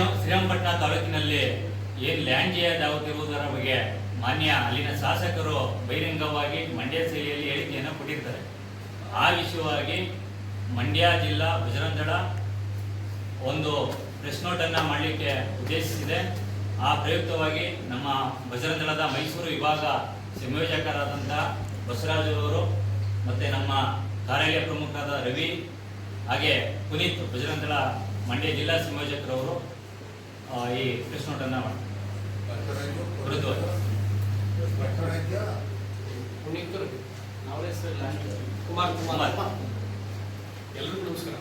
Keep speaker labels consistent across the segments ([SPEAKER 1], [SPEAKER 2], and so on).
[SPEAKER 1] ಶ್ರೀ- ಶ್ರೀರಂಗಪಟ್ಟಣ ತಾಲೂಕಿನಲ್ಲಿ ಏನ್ ಲ್ಯಾಂಡ್ ಜಿಯಾದ್ ಆಗುತ್ತಿರುವುದರ ಬಗ್ಗೆ ಮಾನ್ಯ ಅಲ್ಲಿನ ಶಾಸಕರು ಬಹಿರಂಗವಾಗಿ ಮಂಡ್ಯ ಜಿಲ್ಲೆಯಲ್ಲಿ ಹೇಳಿಕೆಯನ್ನು ಕೊಟ್ಟಿರ್ತಾರೆ. ಆ ವಿಷಯವಾಗಿ ಮಂಡ್ಯ ಜಿಲ್ಲಾ ಬಜರಂಗದಳ ಒಂದು ಪ್ರೆಸ್ ನೋಟ್ ಅನ್ನ ಮಾಡಲಿಕ್ಕೆ ಉದ್ದೇಶಿಸಿದೆ. ಆ ಪ್ರಯುಕ್ತವಾಗಿ ನಮ್ಮ ಬಜರಂಗದಳದ ಮೈಸೂರು ವಿಭಾಗ ಸಂಯೋಜಕರಾದಂಥ ಬಸವರಾಜರವರು ಮತ್ತೆ ನಮ್ಮ ಕಾರ್ಯಾಲಯ ಪ್ರಮುಖರಾದ ರವಿ ಹಾಗೆ ಪುನೀತ್ ಬಜರಂಗದಳ ಮಂಡ್ಯ ಜಿಲ್ಲಾ ಸಂಯೋಜಕರವರು ಈ ಪ್ರೆಸ್
[SPEAKER 2] ನೋಟನ್ನು ಕುಮಾರ್ ಕುಮಾರ್. ಎಲ್ರಿಗೂ ನಮಸ್ಕಾರ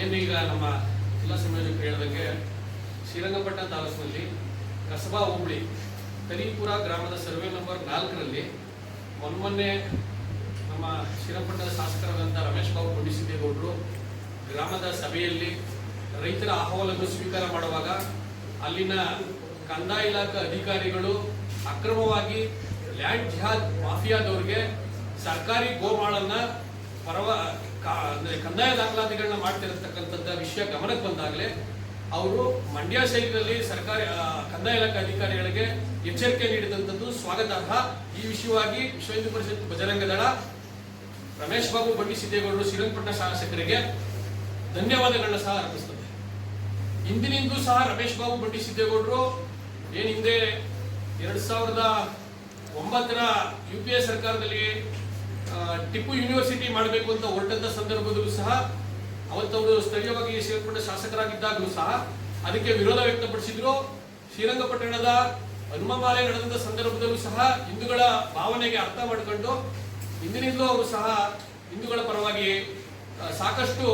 [SPEAKER 2] ಏನೀಗ ನಮ್ಮ ಜಿಲ್ಲಾ ಸಂಯೋಜಕರು ಹೇಳಿದಂಗೆ ಶ್ರೀರಂಗಪಟ್ಟಣ ತಾಲೂಕಿನಲ್ಲಿ ಕಸಬಾ ಹೋಬಳಿ ಕರೀಪುರ ಗ್ರಾಮದ ಸರ್ವೆ ನಂಬರ್ ನಾಲ್ಕರಲ್ಲಿ ಮೊನ್ನೆ ನಮ್ಮ ಶ್ರೀರಂಗಪಟ್ಟಣದ ಶಾಸಕರಾದಂಥ ರಮೇಶ್ ಬಾಬು ಕೊಂಡಿಸಿದ್ದೇಗೌಡರು ಗ್ರಾಮದ ಸಭೆಯಲ್ಲಿ ರೈತರ ಅಹವಾಲನ್ನು ಸ್ವೀಕಾರ ಮಾಡುವಾಗ ಅಲ್ಲಿನ ಕಂದಾಯ ಇಲಾಖೆ ಅಧಿಕಾರಿಗಳು ಅಕ್ರಮವಾಗಿ ಲ್ಯಾಂಡ್ ಜಿಹಾದ್ ಮಾಫಿಯಾದವ್ರಿಗೆ ಸರ್ಕಾರಿ ಗೋಮಾಳನ್ನ ಪರವ ಕಂದಾಯ ದಾಖಲಾತಿಗಳನ್ನ ಮಾಡ್ತಿರತಕ್ಕಂಥದ್ದ ವಿಷಯ ಗಮನಕ್ಕೆ ಬಂದಾಗಲೇ ಅವರು ಮಂಡ್ಯ ಶೈಲಿಯಲ್ಲಿ ಸರ್ಕಾರಿ ಕಂದಾಯ ಇಲಾಖೆ ಅಧಿಕಾರಿಗಳಿಗೆ ಎಚ್ಚರಿಕೆ ನೀಡಿದಂಥದ್ದು ಸ್ವಾಗತಾರ್ಹ. ಈ ವಿಷಯವಾಗಿ ವಿಶ್ವ ಹಿಂದೂ ಪರಿಷತ್ ಬಜರಂಗ ದಳ ರಮೇಶ್ ಬಾಬು ಬಂಡಿ ಸಿದ್ದೇಗೌಡರು ಶ್ರೀರಂಗಪಟ್ಟಣ ಶಾಸಕರಿಗೆ ಧನ್ಯವಾದಗಳನ್ನ ಸಹ ಅರ್ಪಿಸ್ತದೆ ಇಂದಿನಿಂದೂ ಸಹ ರಮೇಶ್ ಬಾಬು ಬಂಡಿ ಸಿದ್ದೇಗೌಡರು ಏನು ಹಿಂದೆ ಎರಡು ಸಾವಿರದ ಒಂಬತ್ತರ ಯು ಪಿ ಎ ಸರ್ಕಾರದಲ್ಲಿ ಟಿಪ್ಪು ಯೂನಿವರ್ಸಿಟಿ ಮಾಡಬೇಕು ಅಂತ ಹೊರಟಂತ ಸಂದರ್ಭದಲ್ಲೂ ಸಹ ಅವತ್ತವರು ಸ್ಥಳೀಯವಾಗಿ ಸೇರ್ಪಡೆ ಶಾಸಕರಾಗಿದ್ದಾಗಲೂ ಸಹ ಅದಕ್ಕೆ ವಿರೋಧ ವ್ಯಕ್ತಪಡಿಸಿದ್ರು. ಶ್ರೀರಂಗಪಟ್ಟಣದ ಹನುಮಮಾಲೆ ನಡೆದಂತ ಸಂದರ್ಭದಲ್ಲೂ ಸಹ ಹಿಂದೂಗಳ ಭಾವನೆಗೆ ಅರ್ಥ ಮಾಡಿಕೊಂಡು ಇಂದಿನಿಂದಲೂ ಅವರು ಸಹ ಹಿಂದೂಗಳ ಪರವಾಗಿ ಸಾಕಷ್ಟು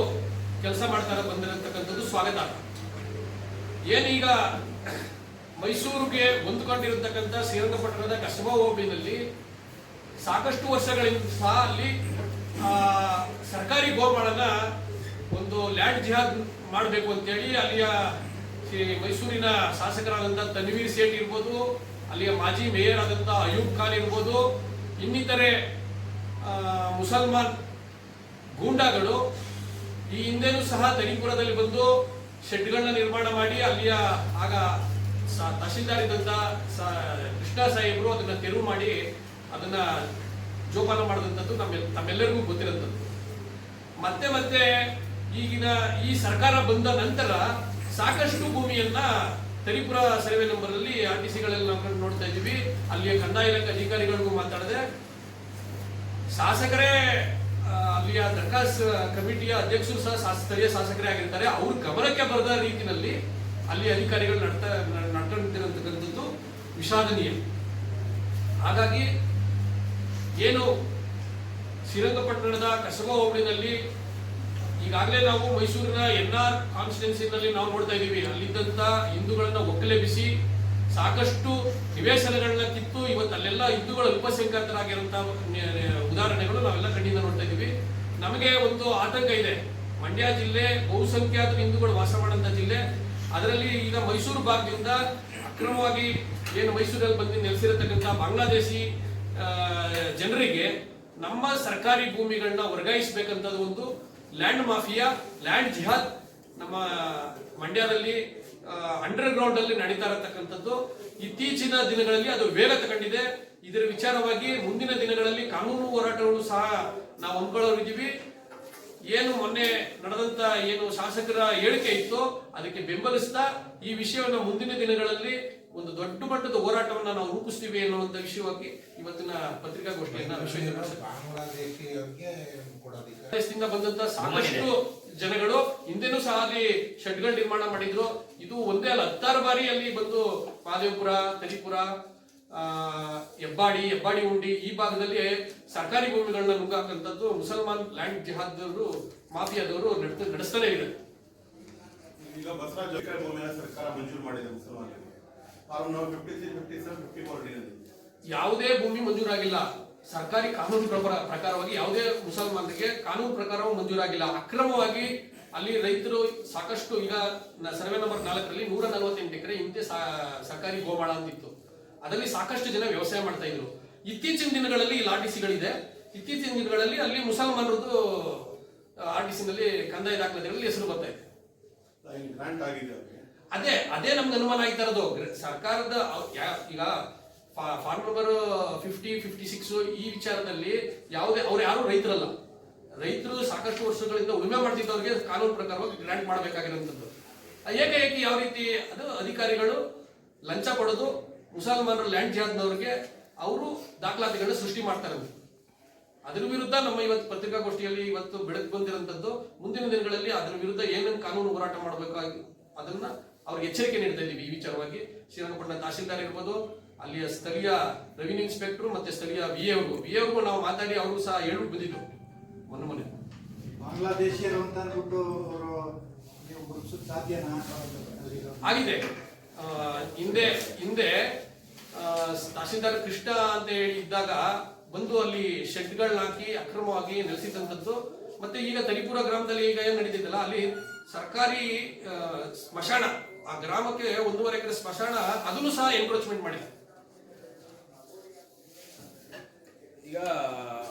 [SPEAKER 2] ಕೆಲಸ ಮಾಡ್ತಾರೆ, ಬಂದಿರತಕ್ಕಂಥದ್ದು ಸ್ವಾಗತ ಏನೀಗ ಮೈಸೂರಿಗೆ ಹೊಂದ್ಕೊಂಡಿರತಕ್ಕಂಥ ಶ್ರೀರಂಗಪಟ್ಟಣದ ಕಸಬಾ ಓಬಿನಲ್ಲಿ ಸಾಕಷ್ಟು ವರ್ಷಗಳಿಂದ ಸಹ ಅಲ್ಲಿ ಸರ್ಕಾರಿ ಗೋಮಾಳನ ಒಂದು ಲ್ಯಾಂಡ್ ಜಿಹಾದ್ ಮಾಡಬೇಕು ಅಂತೇಳಿ ಅಲ್ಲಿಯ ಶ್ರೀ- ಮೈಸೂರಿನ ಶಾಸಕರಾದಂಥ ತನ್ವೀರ್ ಸೇಠ್ ಇರ್ಬೋದು, ಅಲ್ಲಿಯ ಮಾಜಿ ಮೇಯರ್ ಆದಂಥ ಅಯೂಬ್ ಖಾನ್ ಇರ್ಬೋದು, ಇನ್ನಿತರೆ ಮುಸಲ್ಮಾನ್ ಗೂಂಡಾಗಳು ಈ ಹಿಂದೆನೂ ಸಹ ತನಿಪುರದಲ್ಲಿ ಬಂದು ಶೆಡ್ಗಳನ್ನ ನಿರ್ಮಾಣ ಮಾಡಿ ಅಲ್ಲಿಯ ಆಗ ತಹಶೀಲ್ದಾರ್ ಇದ್ದಂತ ಕೃಷ್ಣ ಸಾಹೇಬರು ಅದನ್ನ ತೆರವು ಮಾಡಿ ಅದನ್ನ ಜೋಪಾನ ಮಾಡಿದಂಥದ್ದು ನಮ್ಮ ತಮ್ಮೆಲ್ಲರಿಗೂ ಗೊತ್ತಿರೋಂಥದ್ದು. ಮತ್ತೆ ಮತ್ತೆ ಈಗಿನ ಈ ಸರ್ಕಾರ ಬಂದ ನಂತರ ಸಾಕಷ್ಟು ಭೂಮಿಯನ್ನ ತರಿಪುರ ಸರ್ವೆ ನಂಬರ್ ಅಲ್ಲಿ ಆರ್ ಟಿ ಸಿಗಳಲ್ಲಿ ನಾವು ನೋಡ್ತಾ ಇದ್ದೀವಿ. ಅಲ್ಲಿಯ ಕಂದಾಯ ಇಲಾಖೆ ಅಧಿಕಾರಿಗಳಿಗೂ ಮಾತಾಡಿದೆ. ಶಾಸಕರೇ ಅಲ್ಲಿಯ ದರ್ಖಾಸ್ ಕಮಿಟಿಯ ಅಧ್ಯಕ್ಷರು ಸಹ ಸ್ಥಳೀಯ ಶಾಸಕರೇ ಆಗಿರ್ತಾರೆ. ಅವ್ರ ಗಮನಕ್ಕೆ ಬರದ ರೀತಿಯಲ್ಲಿ ಅಲ್ಲಿ ಅಧಿಕಾರಿಗಳು ನಡ್ತಾ ನಡ್ಕೊಂಡಿರತಕ್ಕಂಥದ್ದು ವಿಷಾದನೀಯ. ಹಾಗಾಗಿ ಏನು ಶ್ರೀರಂಗಪಟ್ಟಣದ ಕಸಬಾ ಹೋಬಳಿನಲ್ಲಿ ಈಗಾಗಲೇ ನಾವು ಮೈಸೂರಿನ ಎನ್ ಆರ್ ಕಾನ್ಸ್ಟಿಟ್ಯೂನ್ಸಿನಲ್ಲಿ ನಾವು ನೋಡ್ತಾ ಇದ್ದೀವಿ. ಅಲ್ಲಿದ್ದಂಥ ಹಿಂದೂಗಳನ್ನು ಒಕ್ಕಲೆಬ್ಬಿಸಿ ಸಾಕಷ್ಟು ನಿವೇಶನಗಳನ್ನ ಕಿತ್ತು ಇವತ್ತು ಅಲ್ಲೆಲ್ಲ ಹಿಂದೂಗಳು ಅಲ್ಪಸಂಖ್ಯಾತರಾಗಿರುವಂತಹ ಉದಾಹರಣೆಗಳು ನಾವೆಲ್ಲ ಕಣ್ಣಿಂದ ನೋಡ್ತಾ ಇದೀವಿ ನಮಗೆ ಒಂದು ಆತಂಕ ಇದೆ. ಮಂಡ್ಯ ಜಿಲ್ಲೆ ಬಹುಸಂಖ್ಯಾತ ಹಿಂದೂಗಳು ವಾಸ ಮಾಡುವಂತ ಜಿಲ್ಲೆ. ಅದರಲ್ಲಿ ಈಗ ಮೈಸೂರು ಭಾಗದಿಂದ ಅಕ್ರಮವಾಗಿ ಏನು ಮೈಸೂರಲ್ಲಿ ಬಂದು ನೆಲೆಸಿರತಕ್ಕಂಥ ಬಾಂಗ್ಲಾದೇಶಿ ಜನರಿಗೆ ನಮ್ಮ ಸರ್ಕಾರಿ ಭೂಮಿಗಳನ್ನ ವರ್ಗಾಯಿಸಬೇಕಂತದ್ದು ಒಂದು ಲ್ಯಾಂಡ್ ಮಾಫಿಯಾ, ಲ್ಯಾಂಡ್ ಜಿಹಾದ್ ನಮ್ಮ ಮಂಡ್ಯದಲ್ಲಿ ಅಂಡರ್ ಗ್ರೌಂಡ್ ಅಲ್ಲಿ ನಡೀತಾ ಇರತಕ್ಕಂಥದ್ದು. ಇತ್ತೀಚಿನ ದಿನಗಳಲ್ಲಿ ಅದು ವೇಗ ತಗೊಂಡಿದೆ. ಇದರ ವಿಚಾರವಾಗಿ ಮುಂದಿನ ದಿನಗಳಲ್ಲಿ ಕಾನೂನು ಹೋರಾಟಗಳು ಸಹ ನಾವು ಅಂದ್ಕೊಳ್ಳೋರಿದ್ದೀವಿ ಏನು ಮೊನ್ನೆ ನಡೆದಂತ ಏನು ಶಾಸಕರ ಹೇಳಿಕೆ ಇತ್ತು ಅದಕ್ಕೆ ಬೆಂಬಲಿಸ್ತಾ ಈ ವಿಷಯವನ್ನು ಮುಂದಿನ ದಿನಗಳಲ್ಲಿ ಒಂದು ದೊಡ್ಡ ಮಟ್ಟದ ಹೋರಾಟವನ್ನ ನಾವು ರೂಪಿಸ್ತೀವಿ ಅನ್ನುವಂತ ವಿಷಯವಾಗಿ ಇವತ್ತಿನ ಪತ್ರಿಕಾಗೋಷ್ಠಿಯನ್ನ ವಿಶ್ವ ಬಂದಂತ ಸಾಕಷ್ಟು ಜನಗಳು ಹಿಂದೆನೂ ಸಹ ಅಲ್ಲಿ ಶೆಡ್ಗಳು ನಿರ್ಮಾಣ ಮಾಡಿದ್ರು. ಇದು ಒಂದೇ ಅಲ್ಲ ಹತ್ತಾರು ಬಾರಿ ಅಲ್ಲಿ ಬಂದು ಮಾದೇವಪುರ ತಲಿಪುರ ಆ, ಹೆಬ್ಬಾಡಿ ಹೆಬ್ಬಾಡಿ ಉಂಡಿ ಈ ಭಾಗದಲ್ಲಿ ಸರ್ಕಾರಿ ಭೂಮಿಗಳನ್ನ ನುಗ್ಗಾಕಂಥದ್ದು ಮುಸಲ್ಮಾನ್ ಲ್ಯಾಂಡ್ ಜಿಹಾದವರು ಮಾಫಿಯಾದವರು ನಡೆಸ್ತಾನೆ ಇದೆ
[SPEAKER 3] ಈಗ ಬಸವರಾಜ ಸರ್ಕಾರ ಮಂಜೂರು ಮಾಡಿದೆ ಮುಸಲ್ಮಾನರಿಗೆ.
[SPEAKER 2] ಯಾವುದೇ ಭೂಮಿ ಮಂಜೂರಾಗಿಲ್ಲ. ಸರ್ಕಾರಿ ಕಾನೂನು ಪ್ರಕಾರ- ಪ್ರಕಾರವಾಗಿ ಯಾವುದೇ ಮುಸಲ್ಮಾನರಿಗೆ ಕಾನೂನು ಪ್ರಕಾರ ಮಂಜೂರಾಗಿಲ್ಲ. ಅಕ್ರಮವಾಗಿ ಅಲ್ಲಿ ರೈತರು ಸಾಕಷ್ಟು ಈಗ ಸರ್ವೆ ನಂಬರ್ ನಾಲ್ಕರಲ್ಲಿ ನೂರ ನಲವತ್ತೆಂಟು ಎಕರೆ ಹಿಂದೆ ಸರ್ಕಾರಿ ಗೋಮಾಳ ಅಂತಿತ್ತು. ಅದರಲ್ಲಿ ಸಾಕಷ್ಟು ಜನ ವ್ಯವಸಾಯ ಮಾಡ್ತಾ ಇದ್ರು. ಇತ್ತೀಚಿನ ದಿನಗಳಲ್ಲಿ ಇಲ್ಲಿ ಆರ್ ಟಿ ಸಿಗಳಿದೆ. ಇತ್ತೀಚಿನ ದಿನಗಳಲ್ಲಿ ಅಲ್ಲಿ ಮುಸಲ್ಮಾನರದ್ದು ಆರ್ ಟಿ ಸಿನಲ್ಲಿ ಕಂದಾಯ ದಾಖಲಾತಿಗಳಲ್ಲಿ ಹೆಸರು ಬರ್ತಾ ಇದೆ. ಅದೇ ಅದೇ ನಮ್ಗೆ ಅನುಮಾನ ಆಗ್ತಾ ಇರೋದು ಸರ್ಕಾರದ ಈಗ form number fifty fifty six ಈ ವಿಚಾರದಲ್ಲಿ ಯಾವುದೇ, ಅವ್ರು ಯಾರು ರೈತರಲ್ಲ. ರೈತರು ಸಾಕಷ್ಟು ವರ್ಷಗಳಿಂದ ಉಳುಮೆ ಮಾಡ್ತಿದ್ದವ್ರಿಗೆ ಕಾನೂನು ಪ್ರಕಾರವಾಗಿ ಗ್ರಾಂಟ್ ಮಾಡಬೇಕಾಗಿರುವಂಥದ್ದು. ಏಕೆ ಏಕೆ ಯಾವ ರೀತಿ ಅದು ಅಧಿಕಾರಿಗಳು ಲಂಚ ಪಡೆದು ಮುಸಲ್ಮಾನರು ಲ್ಯಾಂಡ್ ಜಿಹಾದ್ನವ್ರಿಗೆ ಅವರು ದಾಖಲಾತಿಗಳನ್ನು ಸೃಷ್ಟಿ ಮಾಡ್ತಾರೆ ಅದರ ವಿರುದ್ಧ ನಮ್ಮ ಇವತ್ತು ಪತ್ರಿಕಾಗೋಷ್ಠಿಯಲ್ಲಿ ಇವತ್ತು ಬೆಳಕು ಬಂದಿರುವಂತದ್ದು ಮುಂದಿನ ದಿನಗಳಲ್ಲಿ ಅದರ ವಿರುದ್ಧ ಏನೇನು ಕಾನೂನು ಹೋರಾಟ ಮಾಡಬೇಕಾಗಿ ಅದನ್ನ ಅವ್ರಿಗೆ ಎಚ್ಚರಿಕೆ ನೀಡ್ತಾ ಇದ್ದೀವಿ ಈ ವಿಚಾರವಾಗಿ. ಶ್ರೀರಂಗಪಟ್ಟಣ ತಹಸೀಲ್ದಾರ್ ಇರ್ಬೋದು ಅಲ್ಲಿಯ ಸ್ಥಳೀಯ ರೆವಿನ್ಯೂ ಇನ್ಸ್ಪೆಕ್ಟರ್ ಮತ್ತೆ ಸ್ಥಳೀಯ ವಿ ಅವ್ರಿಗೂ ವಿ ಅವ್ರಿಗೂ ನಾವು ಮಾತಾಡಿ ಅವರು ಸಹ ಹೇಳ್ಬಿಟ್ಟು ಬಂದಿದ್ದು. ಮೊನ್ನೆ ಮೊನ್ನೆ.
[SPEAKER 4] ಬಾಂಗ್ಲಾದೇಶಿಯರು ಅಂತ ಅಂದ್ಬಿಟ್ಟು ಅವರು ನೀವು ಗುರುತಿಸೋದು ಸಾಧ್ಯನಾ?
[SPEAKER 2] ಆಗಿದೆ. ಹಿಂದೆ ಹಿಂದೆ ತಹಸೀಲ್ದಾರ್ ಕೃಷ್ಣ ಅಂತ ಹೇಳಿ ಇದ್ದಾಗ ಬಂದು ಅಲ್ಲಿ ಶೆಡ್ಗಳನ್ನ ಹಾಕಿ ಅಕ್ರಮವಾಗಿ ನೆಲೆಸಿದಂಥದ್ದು. ಮತ್ತೆ ಈಗ ತರಿಪುರ ಗ್ರಾಮದಲ್ಲಿ ಈಗ ಏನು ನಡೀತಿದ್ದಲ್ಲ ಅಲ್ಲಿ ಸರ್ಕಾರಿ ಸ್ಮಶಾನ ಆ ಗ್ರಾಮಕ್ಕೆ ಒಂದೂವರೆ ಎಕರೆ ಸ್ಮಶಾನ ಅದನ್ನು ಸಹ ಎನ್ಕ್ರೋಚ್ಮೆಂಟ್ ಮಾಡಿದೆ
[SPEAKER 5] 这个